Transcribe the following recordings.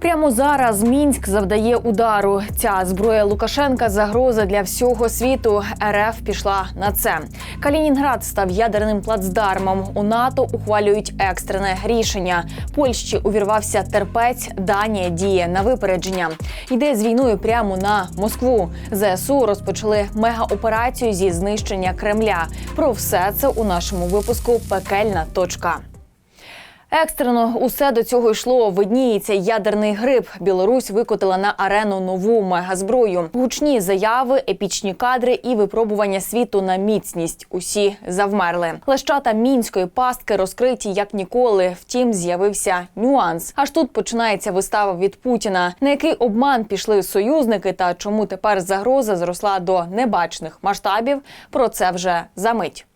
Прямо зараз Мінськ завдає удару. Ця зброя Лукашенка загроза для всього світу. РФ пішла на це. Калінінград став ядерним плацдармом. У НАТО ухвалюють екстрене рішення. Польщі увірвався терпець. Данія діє на випередження. Йде з війною прямо на Москву. ЗСУ розпочали мегаоперацію зі знищення Кремля. Про все це у нашому випуску Пекельна точка. Екстрено усе до цього йшло. Видніється ядерний гриб. Білорусь викотила на арену нову мегазброю. Гучні заяви, епічні кадри і випробування світу на міцність. Усі завмерли. Лещата мінської пастки розкриті як ніколи. Втім, з'явився нюанс. Аж тут починається вистава від Путіна. На який обман пішли союзники, та чому тепер загроза зросла до небачних масштабів. Про це вже за мить.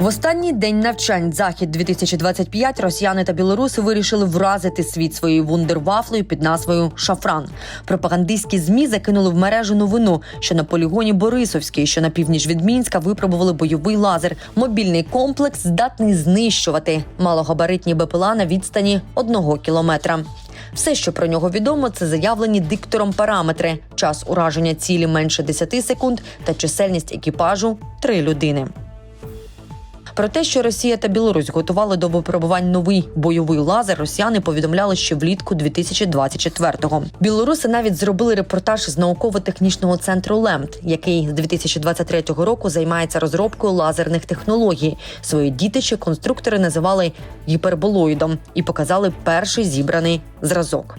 В останній день навчань захід 2025 росіяни та білоруси вирішили вразити світ своєю вундервафлею під назвою Шафран. Пропагандистські змі закинули в мережу новину, що на полігоні Борисовський, що на північ від Мінська, випробували бойовий лазер. Мобільний комплекс здатний знищувати малогабаритні БПЛА на відстані одного кілометра. Все, що про нього відомо, це заявлені диктором параметри: час ураження цілі менше 10 секунд та чисельність екіпажу три людини. Про те, що Росія та Білорусь готували до випробувань новий бойовий лазер, росіяни повідомляли ще влітку 2024-го. Білоруси навіть зробили репортаж з науково-технічного центру ЛЕМТ, який з 2023 року займається розробкою лазерних технологій. Свої дітище конструктори називали гіперболоїдом і показали перший зібраний зразок.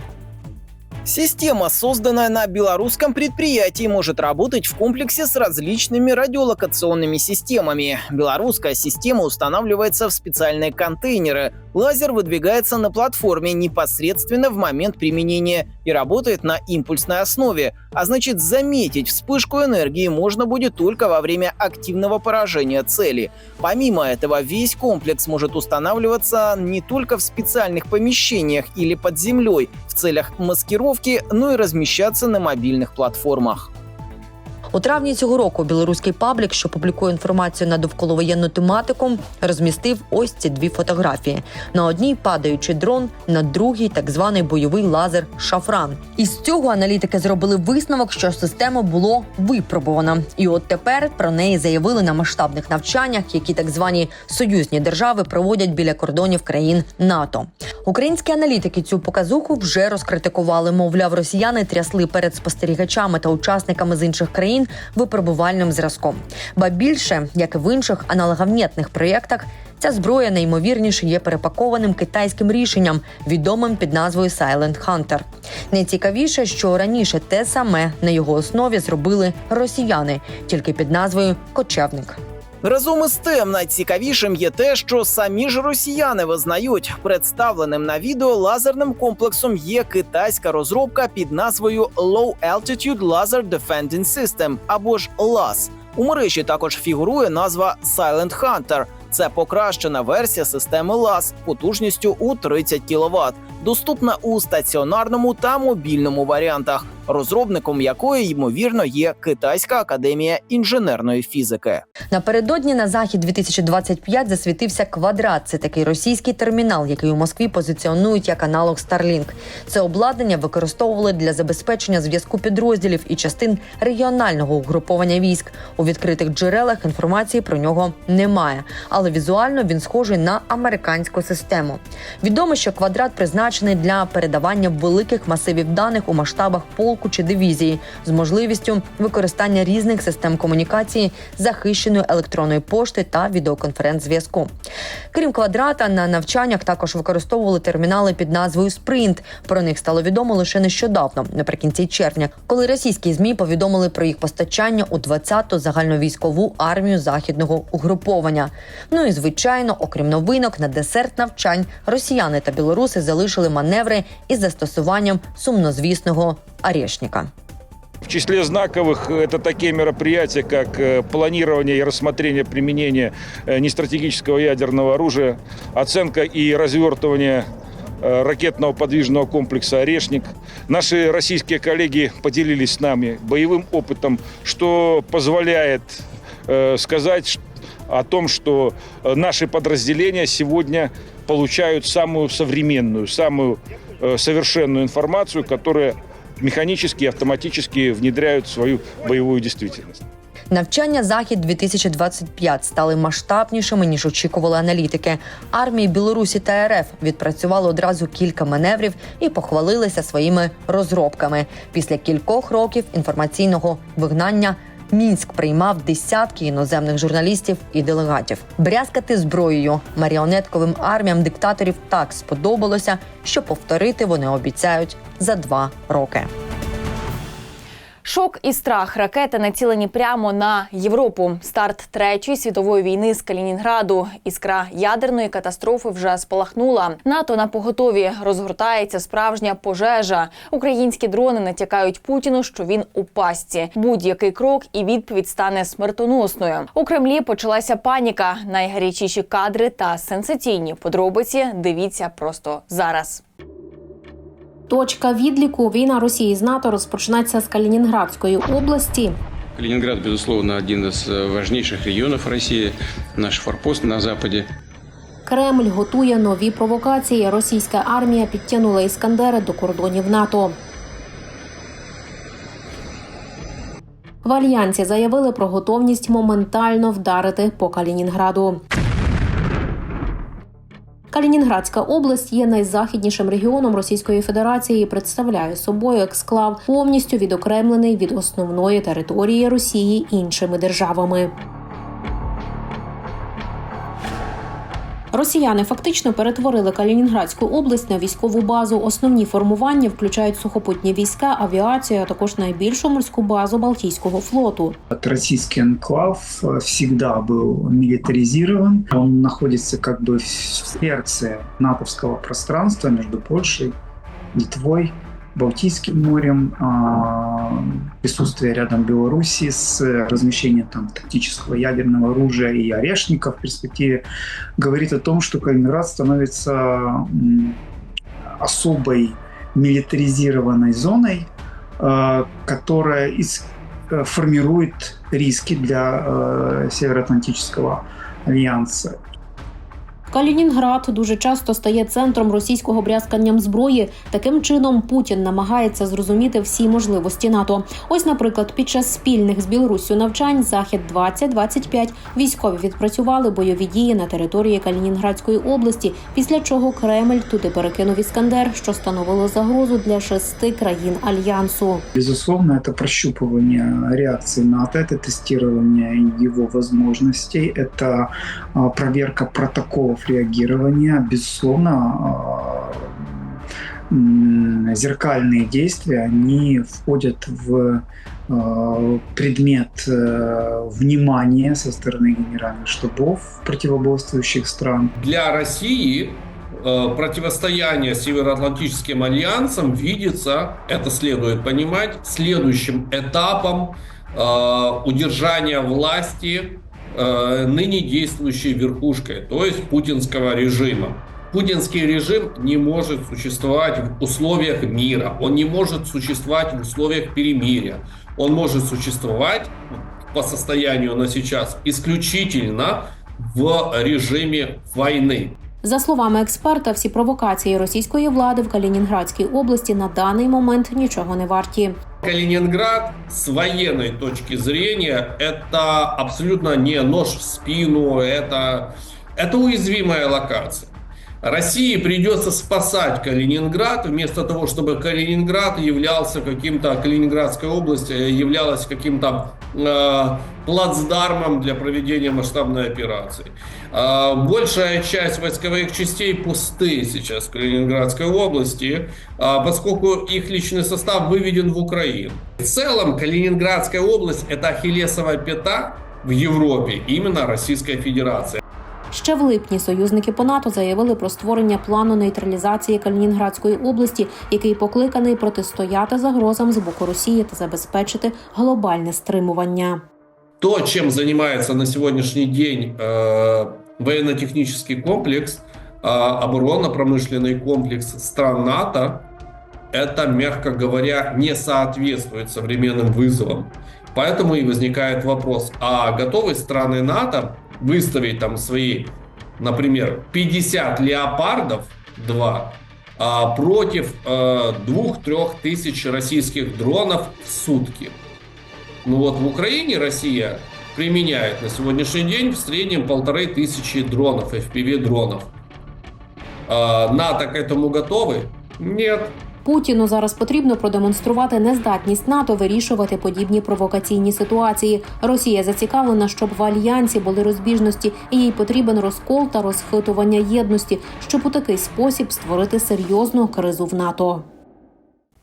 Система, созданная на белорусском предприятии, может работать в комплексе с различными радиолокационными системами. Белорусская система устанавливается в специальные контейнеры. Лазер выдвигается на платформе непосредственно в момент применения и работает на импульсной основе, а значит заметить вспышку энергии можно будет только во время активного поражения цели. Помимо этого, весь комплекс может устанавливаться не только в специальных помещениях или под землей в целях маскировки, но и размещаться на мобильных платформах. У травні цього року білоруський паблік, що публікує інформацію на довколовоєнну тематику, розмістив ось ці дві фотографії: на одній падаючий дрон, на другій так званий бойовий лазер Шафран. Із цього аналітики зробили висновок, що система було випробовано, і от тепер про неї заявили на масштабних навчаннях, які так звані союзні держави проводять біля кордонів країн НАТО. Українські аналітики цю показуху вже розкритикували. Мовляв, росіяни трясли перед спостерігачами та учасниками з інших країн випробувальним зразком. Ба більше, як і в інших аналоговнєтних проєктах, ця зброя найімовірніше є перепакованим китайським рішенням, відомим під назвою Silent Hunter. Найцікавіше, що раніше те саме на його основі зробили росіяни, тільки під назвою Кочевник. Разом із тим, найцікавішим є те, що самі ж росіяни визнають, представленим на відео лазерним комплексом є китайська розробка під назвою Low Altitude Laser Defending System або ж LAS. У мережі також фігурує назва Silent Hunter. Це покращена версія системи LAS потужністю у 30 кВт, доступна у стаціонарному та мобільному варіантах, розробником якої ймовірно є Китайська академія інженерної фізики. Напередодні на захід 2025 засвітився квадрат. Це такий російський термінал, який у Москві позиціонують як аналог Starlink. Це обладнання використовували для забезпечення зв'язку підрозділів і частин регіонального угруповання військ. У відкритих джерелах інформації про нього немає, але візуально він схожий на американську систему. Відомо, що квадрат призначений для передавання великих масивів даних у масштабах полку чи дивізії з можливістю використання різних систем комунікації, захищеної електронної пошти та відеоконференц-зв'язку. Крім квадрата, на навчаннях також використовували термінали під назвою Спринт. Про них стало відомо лише нещодавно, наприкінці червня, коли російські змі повідомили про їх постачання у 20-ту загальновійськову армію західного угруповання. Ну і звичайно, окрім новинок, на десерт навчань росіяни та білоруси залишили маневри із застосуванням сумнозвісного арешника. В числе знаковых это такие мероприятия, как э, планирование и рассмотрение применения э, нестратегического ядерного оружия, оценка и развертывание э, ракетного подвижного комплекса «Орешник». Наши российские коллеги поделились с нами боевым опытом, что позволяет сказать о том, что наши подразделения сегодня получают самую современную, самую совершенную информацию, которая механически автоматически внедряют в свою боевую действительность. Навчання Захід 2025 стали масштабнішими ніж очікували аналітики. Армії Білорусі та РФ відпрацювали одразу кілька маневрів і похвалилися своїми розробками. Після кількох років інформаційного вигнання. Мінськ приймав десятки іноземних журналістів і делегатів. Брязкати зброєю маріонетковим арміям диктаторів так сподобалося, що повторити вони обіцяють за два роки. Шок і страх ракети націлені прямо на Європу. Старт третьої світової війни з Калінінграду. Іскра ядерної катастрофи вже спалахнула. НАТО на поготові розгортається справжня пожежа. Українські дрони натякають Путіну, що він у пастці. Будь-який крок і відповідь стане смертоносною. У Кремлі почалася паніка. Найгарячіші кадри та сенсаційні подробиці. Дивіться просто зараз. Точка відліку війна Росії з НАТО розпочнеться з Калінінградської області. Калининград, безусловно, один из э, важнейших регионов России, наш форпост на Западе. Кремль готує нові провокації. Російська армія підтягнула іскандери до кордонів НАТО. В альянсі заявили про готовність моментально вдарити по Калінінграду. Калінінградська область є найзахіднішим регіоном Російської Федерації і представляє собою ексклав, повністю відокремлений від основної території Росії іншими державами. Росіяни фактично перетворили Калінінградську область на військову базу. Основні формування включають сухопутні війська, авіацію, а також найбільшу морську базу Балтійського флоту. Вот Российский анклав э, всегда был милитаризирован. Он находится как бы в сердце натовского пространства между Польшей, Литвой, Балтийским морем, а, присутствие рядом Белоруссии с размещением там тактического ядерного оружия и орешника в перспективе говорит о том, что Калининград становится особой милитаризированной зоной, э, которая э, формирует риски для э, Североатлантического альянса. Калінінград дуже часто стає центром російського брязканням зброї. Таким чином Путін намагається зрозуміти всі можливості НАТО. Ось, наприклад, під час спільних з Білоруссю навчань захід 2025 військові відпрацювали бойові дії на території Калінінградської області, після чого Кремль туди перекинув іскандер, що становило загрозу для шести країн альянсу. Безусловно, это прощупывание реакции НАТО, это тестирование его возможностей, это а, проверка реагирования. Безусловно, а, зеркальные действия, они входят в а, предмет э, внимания со стороны генеральных штабов противоборствующих стран. для России э, противостояние Североатлантическим альянсом видится, это следует понимать, следующим этапом э, удержания власти э, ныне действующей верхушкой, то есть путинского режима. Путинский режим не может существовать в условиях мира, он не может существовать в условиях перемирия, он может существовать по состоянию на сейчас исключительно в режиме войны. За словами експерта, всі провокації російської влади в Калінінградській області на даний момент нічого не варті. Калининград с военной точки зрения это абсолютно не нож в спину, это, это уязвимая локация. России придется спасать Калининград вместо того, чтобы Калининград являлся каким-то, Калининградская область э, являлась каким-то плацдармом для проведения масштабной операции. Э, большая часть войсковых частей пусты сейчас в Калининградской области, э, поскольку их личный состав выведен в Украину. В целом Калининградская область это ахиллесовая пята в Европе именно Российской Федерации. Ще в липні союзники по НАТО заявили про створення плану нейтралізації Калінінградської області, який покликаний протистояти загрозам з боку Росії та забезпечити глобальне стримування. То, чем занимается на сегодняшний день э, военно-технический комплекс, э, оборонно-промышленный комплекс стран НАТО, это, мягко говоря, не соответствует современным вызовам. Поэтому и возникает вопрос, а готовы страны НАТО выставить там свои, например, 50 леопардов 2 а, против э, двух-трех тысяч российских дронов в сутки. Ну вот в Украине Россия применяет на сегодняшний день в среднем полторы тысячи дронов, FPV-дронов. А, НАТО к этому готовы? Нет. Путіну зараз потрібно продемонструвати нездатність НАТО вирішувати подібні провокаційні ситуації. Росія зацікавлена, щоб в альянсі були розбіжності, і їй потрібен розкол та розхитування єдності, щоб у такий спосіб створити серйозну кризу в НАТО.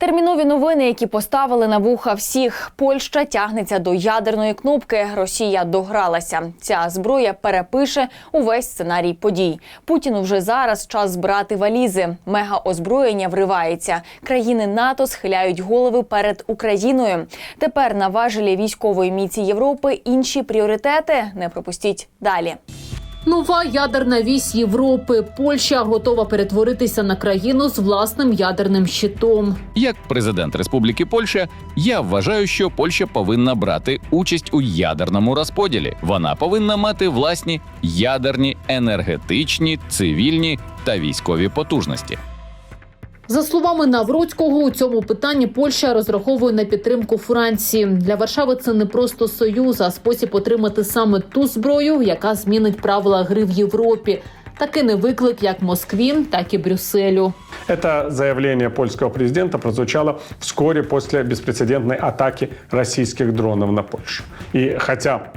Термінові новини, які поставили на вуха всіх. Польща тягнеться до ядерної кнопки. Росія догралася. Ця зброя перепише увесь сценарій подій. Путіну вже зараз час збирати валізи. Мега озброєння вривається. Країни НАТО схиляють голови перед Україною. Тепер на важелі військової міці Європи інші пріоритети. Не пропустіть далі. Нова ядерна вісь Європи. Польща готова перетворитися на країну з власним ядерним щитом. Як президент Республіки Польща, я вважаю, що Польща повинна брати участь у ядерному розподілі. Вона повинна мати власні ядерні, енергетичні, цивільні та військові потужності. За словами Навроцького, у цьому питанні Польща розраховує на підтримку Франції. Для Варшави це не просто союз, а спосіб отримати саме ту зброю, яка змінить правила гри в Європі. Таки не виклик як Москві, так і Брюсселю. Это заявление польского президента прозвучало вскоре после беспрецедентной атаки российских дронов на Польшу. И хотя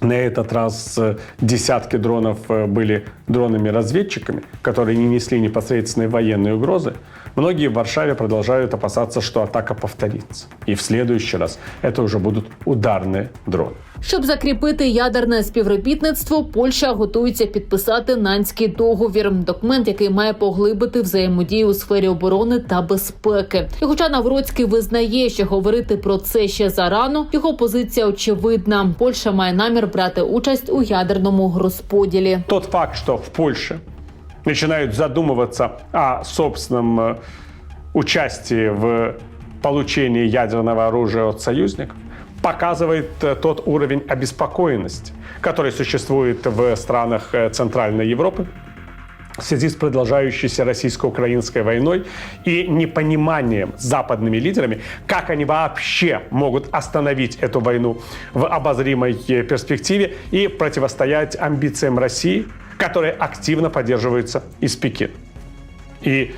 на этот раз э, десятки дронов э, были дронами-разведчиками, которые не несли непосредственной военной угрозы, многие в Варшаве продолжают опасаться, что атака повторится. И в следующий раз это уже будут ударные дроны. Щоб закріпити ядерне співробітництво, Польща готується підписати нанський договір. Документ, який має поглибити взаємодію у сфері оборони та безпеки. І хоча Навроцький визнає, що говорити про це ще зарано, його позиція очевидна. Польща має намір брати участь у ядерному розподілі. Тот факт, что в Польше начинают задумываться о собственном э, участии в получении ядерного оружия от союзников, показывает э, тот уровень обеспокоенности, который существует в странах э, Центральной Европы в связи с продолжающейся российско-украинской войной и непониманием западными лидерами, как они вообще могут остановить эту войну в обозримой э, перспективе и противостоять амбициям России, которые активно поддерживаются из Пекина. И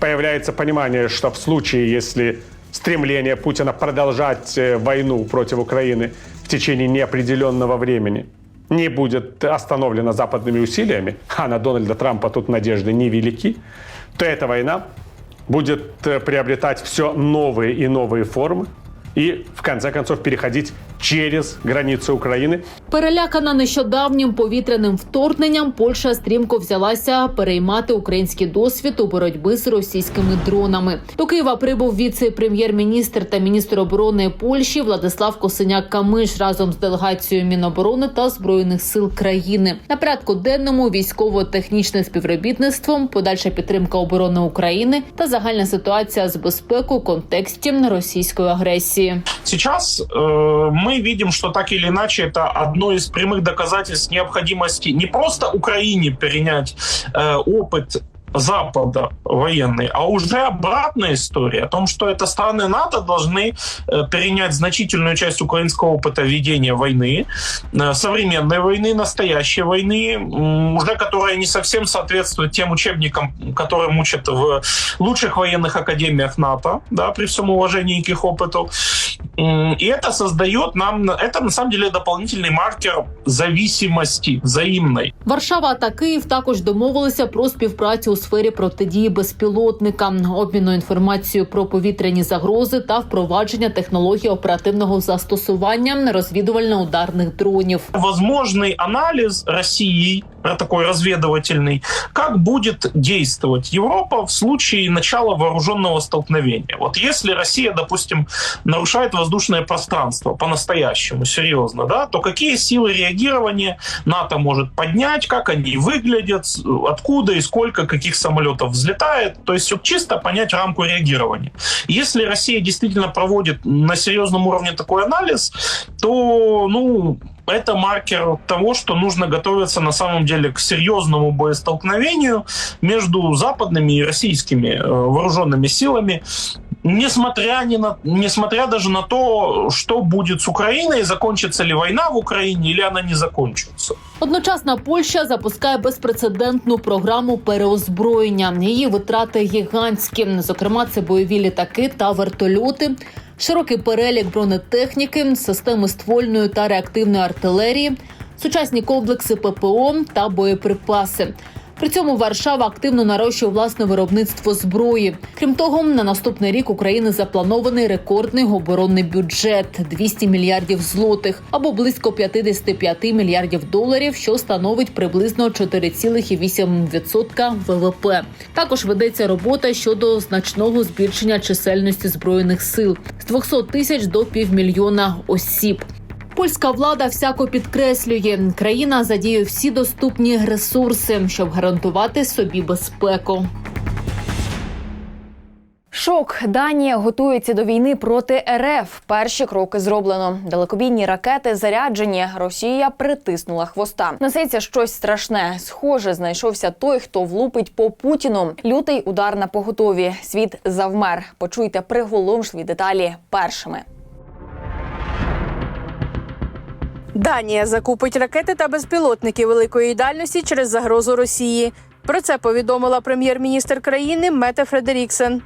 появляется понимание, что в случае, если стремление Путина продолжать э, войну против Украины в течение неопределенного времени не будет остановлено западными усилиями, а на Дональда Трампа тут надежды невелики, то эта война будет э, приобретать все новые и новые формы и, в конце концов, переходить через границы Украины Перелякана нещодавнім повітряним вторгненням, Польща стрімко взялася переймати український досвід у боротьбі з російськими дронами. До Києва прибув віце-прем'єр-міністр та міністр оборони Польщі Владислав Косиняк Камиш разом з делегацією Міноборони та збройних сил країни. На порядку денному військово-технічне співробітництво, подальша підтримка оборони України та загальна ситуація з безпекою у контексті російської агресії. Сейчас э, мы видим, что так или иначе это одно из прямых доказательств необходимости не просто Украине перенять э, опыт Запада военный, а уже обратная история о том, что это страны НАТО должны э, перенять значительную часть украинского опыта ведения войны, э, современной войны, настоящей войны, м, уже которая не совсем соответствует тем учебникам, которым учат в лучших военных академиях НАТО, да, при всем уважении к их опыту. М, И это создает нам, это на самом деле дополнительный маркер зависимости взаимной. Варшава та Київ також домовилися про співпрацю у сфері протидії безпілотникам, обміну інформацією про повітряні загрози та впровадження технологій оперативного застосування розвідувально-ударних дронів. Возможний аналіз э, такой разведывательный, как будет действовать Европа в случае начала вооруженного столкновения. Вот если Россия, допустим, нарушает воздушное пространство по-настоящему, серьезно, да, то какие силы реагирования НАТО может поднять, как они выглядят, откуда и сколько каких самолетов взлетает, то есть вот чисто понять рамку реагирования. Если Россия действительно проводит на серьезном уровне такой анализ, то, ну, это маркер того, что нужно готовиться на самом деле к серьезному боестолкновению между западными и российскими э, вооруженными силами, несмотря, ни на, несмотря даже на то, что будет с Украиной, закончится ли война в Украине или она не закончится. Одночасно Польща запускає безпрецедентну програму переозброєння. Її витрати гігантські. Зокрема, це бойові літаки та вертольоти, широкий перелік бронетехніки, системи ствольної та реактивної артилерії, сучасні комплекси ППО та боєприпаси. При цьому Варшава активно нарощує власне виробництво зброї. Крім того, на наступний рік України запланований рекордний оборонний бюджет 200 мільярдів злотих або близько 55 мільярдів доларів, що становить приблизно 4,8% ВВП. Також ведеться робота щодо значного збільшення чисельності збройних сил з 200 тисяч до півмільйона осіб. Польська влада всяко підкреслює, країна задіює всі доступні ресурси, щоб гарантувати собі безпеку. Шок Данія готується до війни проти РФ. Перші кроки зроблено. Далекобійні ракети заряджені. Росія притиснула хвоста. Несеться щось страшне. Схоже, знайшовся той, хто влупить по Путіну. Лютий удар на поготові. Світ завмер. Почуйте приголомшливі деталі першими. Данія закупить ракети та безпілотники великої дальності через загрозу Росії. Про це повідомила прем'єр-міністр країни Мете Фредеріксен.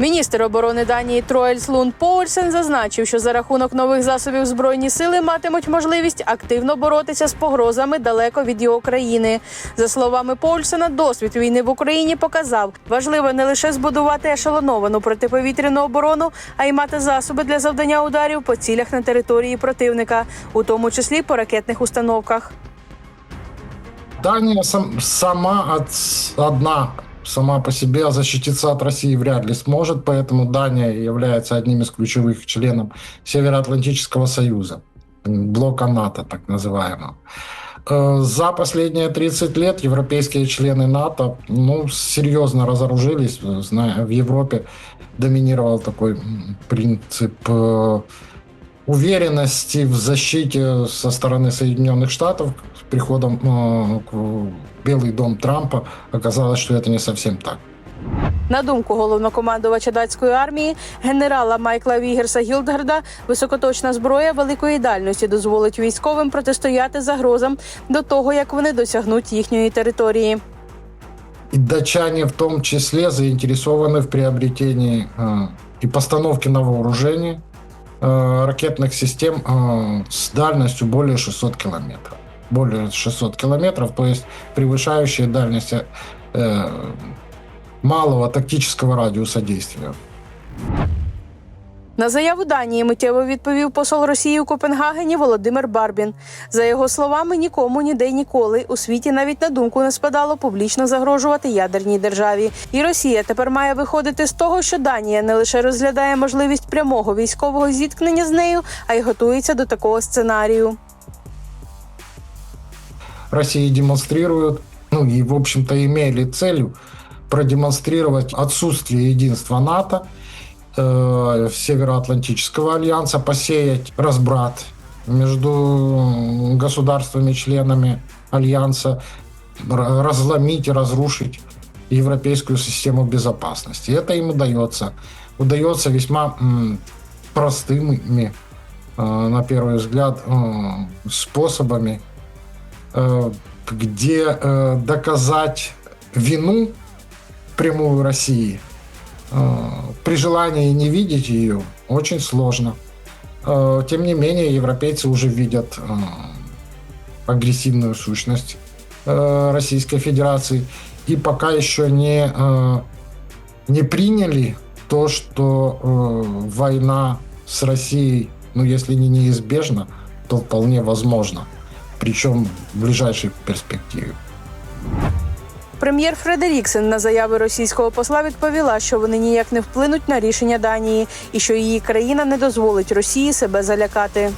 Міністр оборони Данії Троельс Лунд Поульсен зазначив, що за рахунок нових засобів збройні сили матимуть можливість активно боротися з погрозами далеко від його країни. За словами Поульсена, досвід війни в Україні показав, важливо не лише збудувати ешелоновану протиповітряну оборону, а й мати засоби для завдання ударів по цілях на території противника, у тому числі по ракетних установках. Дания сам, сама одна сама по себе защититься от России вряд ли сможет, поэтому Дания является одним из ключевых членов Североатлантического союза, блока НАТО так называемого. Э, За последние 30 лет европейские члены НАТО ну, серьезно разоружились. Зная, В Европе доминировал такой принцип э, уверенности в защите со стороны Соединенных Штатов приходом э, к- в Белый дом Трампа оказалось, что это не совсем так. На думку головнокомандувача датської армії генерала Майкла Вігерса Гілдгарда, високоточна зброя великої дальності дозволить військовим протистояти загрозам до того, як вони досягнуть їхньої території. И датчане в том числе заинтересованы в приобретении э, и постановке на вооружение э, ракетных систем э, с дальностью более 600 километров. Более 600 километров, то есть превышающие дальность э, малого тактического радиуса действия. На заяву Данії миттєво відповів посол Росії у Копенгагені Володимир Барбін. За його словами, нікому ніде й ніколи у світі навіть на думку не спадало публічно загрожувати ядерній державі. І Росія тепер має виходити з того, що Данія не лише розглядає можливість прямого військового зіткнення з нею, а й готується до такого сценарію. Россия демонстрирует, ну и, в общем-то, имели целью продемонстрировать отсутствие единства НАТО, э, Североатлантического альянса, посеять разбрат между государствами-членами альянса, разломить и разрушить европейскую систему безопасности. Это им удается. Удается весьма простыми, э, на первый взгляд, э, способами где э, доказать вину прямую России э, при желании не видеть ее очень сложно. Э, Тем не менее, европейцы уже видят э, агрессивную сущность э, Российской Федерации и пока еще не, э, не приняли то, что э, война с Россией, ну если не неизбежна, то вполне возможно причем в ближайшей перспективе. Прем'єр Фредеріксен на заяви російського посла відповіла, що вони ніяк не вплинуть на рішення Данії і що її країна не дозволить Росії себе залякати.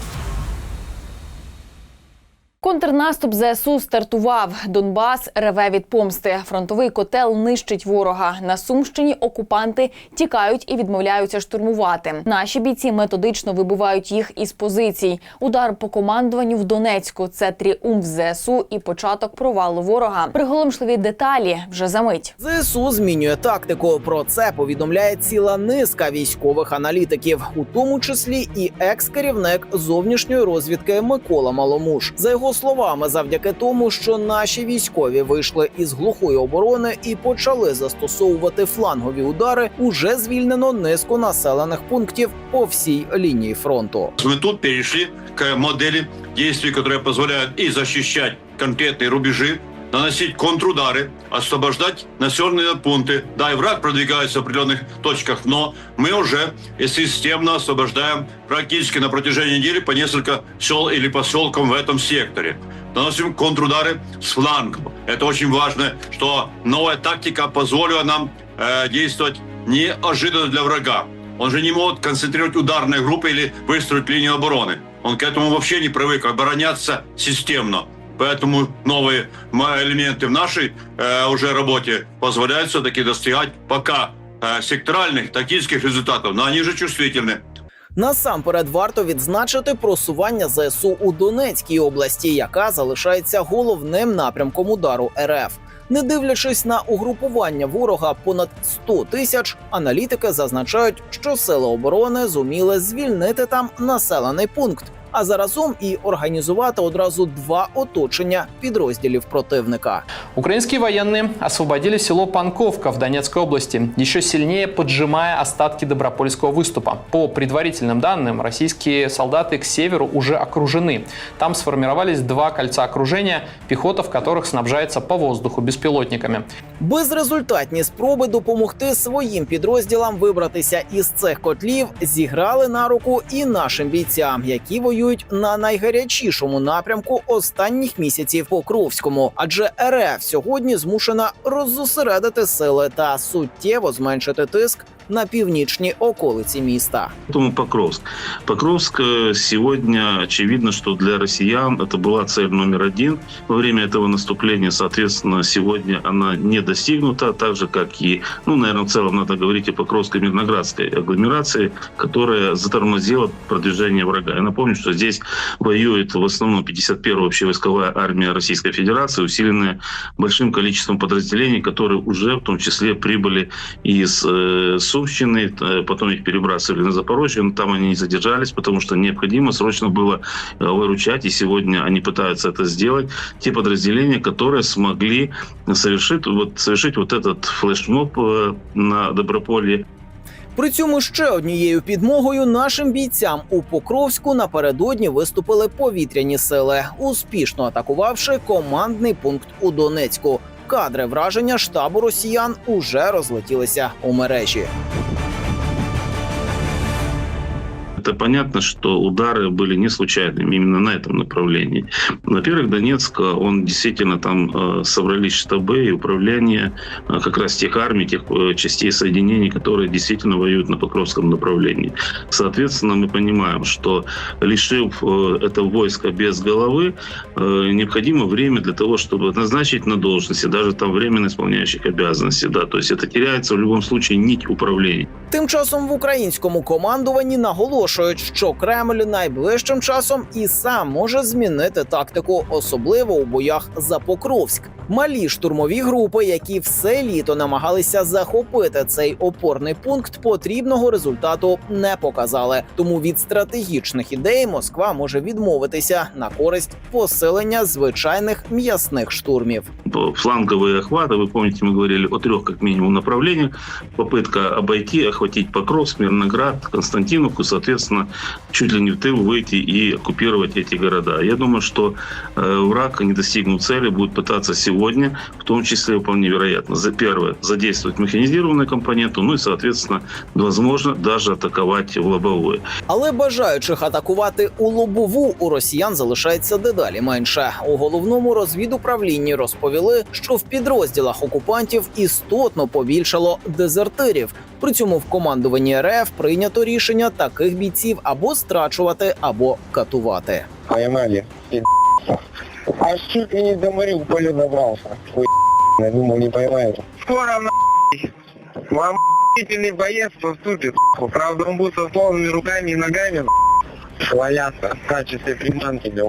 Контрнаступ ЗСУ стартував. Донбас реве від помсти. Фронтовий котел нищить ворога. На Сумщині окупанти тікають і відмовляються штурмувати. Наші бійці методично вибивають їх із позицій. Удар по командуванню в Донецьку це тріумф ЗСУ і початок провалу ворога. Приголомшливі деталі вже за мить. ЗСУ змінює тактику. Про це повідомляє ціла низка військових аналітиків, у тому числі і екс-керівник зовнішньої розвідки Микола Маломуш. За його словами, завдяки тому, що наші військові вийшли із глухої оборони і почали застосовувати флангові удари, уже звільнено низку населених пунктів по всій лінії фронту. Мы тут перешли к модели действий, которые позволяют и защищать конкретные рубежи, наносить контрудары, освобождать населенные пункты. Да, и враг продвигается в определенных точках, но мы уже системно освобождаем практически на протяжении недели по несколько сел или поселкам в этом секторе. Наносим контрудары с флангов. Это очень важно, что новая тактика позволила нам э, действовать неожиданно для врага. Он же не может концентрировать ударные группы или выстроить линию обороны. Он к этому вообще не привык, обороняться системно. Поэтому новые м, элементы в нашей э, уже работе позволяют все-таки достигать пока э, секторальных, тактических результатов, но они же чувствительны. Насамперед варто відзначити просування ЗСУ у Донецькій області, яка залишається головним напрямком удару РФ. Не дивлячись на угрупування ворога понад 100 тисяч, аналітики зазначають, що сили оборони зуміли звільнити там населений пункт, а заразом і організувати одразу два оточення підрозділів противника. Украинские военные освободили село Панковка в Донецкой области, еще сильнее поджимая остатки Добропольского выступа. По предварительным данным, российские солдаты к северу уже окружены. Там сформировались два кольца окружения, пехота в которых снабжается по воздуху беспилотниками. Безрезультатні спроби допомогти своїм підрозділам вибратися із цих котлів зіграли на руку і нашим бійцям, які воюють на найгарячішому напрямку останніх місяців Покровському. Адже РФ сьогодні змушена роззосередити сили та суттєво зменшити тиск на північні околиці міста. Поэтому Покровск. Покровск э, сегодня очевидно, что для россиян это была цель номер один. Во время этого наступления, соответственно, сегодня она не достигнута, так же, как и, ну, наверное, в целом надо говорить о Покровской Мирноградской агломерации, которая затормозила продвижение врага. Я напомню, что здесь воюет в основном 51-я общевойсковая армия Российской Федерации, усиленная большим количеством подразделений, которые уже в том числе прибыли из э, Сумщины, э, потом их перебрасывали на Запорожье, но там они не задержались, потому что необходимо срочно было э, выручать, и сегодня они пытаются это сделать. Те подразделения, которые смогли совершить вот, совершить вот этот флешмоб э, на Доброполье. При цьому ще однією підмогою нашим бійцям у Покровську напередодні виступили повітряні сили, успішно атакувавши командний пункт у Донецьку. Кадри враження штабу росіян уже розлетілися у мережі Это понятно, что удары были не случайными именно на этом направлении. Во-первых, Донецк, он действительно там э, собрались штабы и управление э, как раз тех армий, тех э, частей соединений, которые действительно воюют на Покровском направлении. Соответственно, мы понимаем, что лишив э, это войско без головы, э, необходимо время для того, чтобы назначить на должности, даже там временно исполняющих обязанности. Да, то есть это теряется в любом случае нить управления. Тим часом в українському командуванні наголошують, що Кремль найближчим часом і сам може змінити тактику, особливо у боях за Покровськ. Малі штурмові групи, які все літо намагалися захопити цей опорний пункт, потрібного результату не показали. Тому від стратегічних ідей Москва може відмовитися на користь посилення звичайних м'ясних штурмів. фланговые охваты. Вы помните, мы говорили о трех как минимум направлениях. Попытка обойти, охватить Покровск, Мирноград, Константиновку, соответственно, чуть ли не в тыл выйти и оккупировать эти города. Я думаю, что э, враг, не достигнув цели, будет пытаться сегодня, в том числе вполне вероятно, за первое, задействовать механизированную компоненту, ну и, соответственно, возможно, даже атаковать в лобовое. Але бажаючих атакувати у лобову у росіян залишається дедалі менше. У головному розвідуправлінні розповіли, що в підрозділах окупантів істотно побільшало дезертирів. При цьому в командуванні РФ прийнято рішення таких бійців або страчувати, або катувати. Поймали. Аж чуть ли не до Мариуполя добрался. Хуй, я думал, не поймает. Скоро на вам длительный боец поступит. Правда, он будет со сломанными руками и ногами валяться в качестве приманки для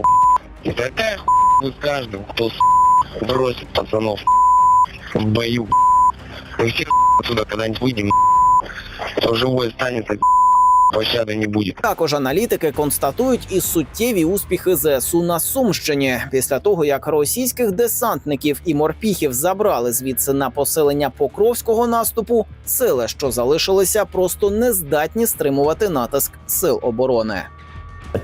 И такая хуй будет каждому, кто бросит пацанов в бою. Мы все отсюда когда-нибудь выйдем, кто живой останется, пощады не буде. Також аналітики констатують і суттєві успіхи ЗСУ на Сумщині після того, як російських десантників і морпіхів забрали звідси на поселення покровського наступу. Сили, що залишилися, просто не здатні стримувати натиск сил оборони.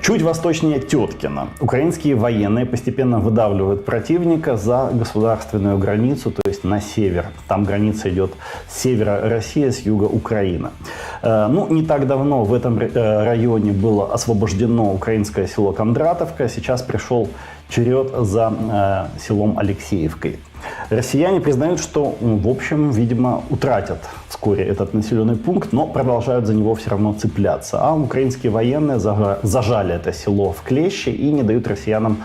Чуть восточнее Теткина. Украинские военные постепенно выдавливают противника за государственную границу, то есть на север. Там граница идет с севера Россия, с юга Украина. Э, Ну, не так давно в этом э, районе было освобождено украинское село Кондратовка. Сейчас пришел черед за э, селом Алексеевкой. Россияне признают, что, м, в общем, видимо, утратят вскоре этот населенный пункт, но продолжают за него все равно цепляться. А украинские военные зага- зажали это село в клещи и не дают россиянам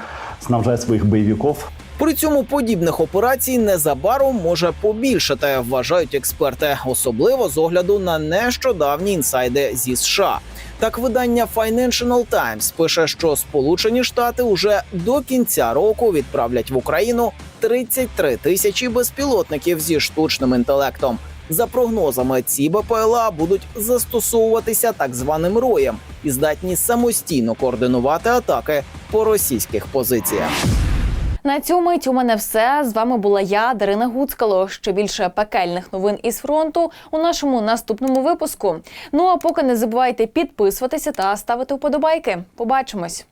снабжать своих боевиков При цьому подібних операцій незабаром може побільшати, вважають експерти, особливо з огляду на нещодавні інсайди зі США. Так, видання Financial Times пише, що Сполучені Штати уже до кінця року відправлять в Україну 33 тисячі безпілотників зі штучним інтелектом. За прогнозами, ці БПЛА будуть застосовуватися так званим роєм і здатні самостійно координувати атаки по російських позиціях. На цю мить у мене все. З вами була я, Дарина Гуцкало. Ще більше пекельних новин із фронту у нашому наступному випуску. Ну а поки не забувайте підписуватися та ставити вподобайки. Побачимось.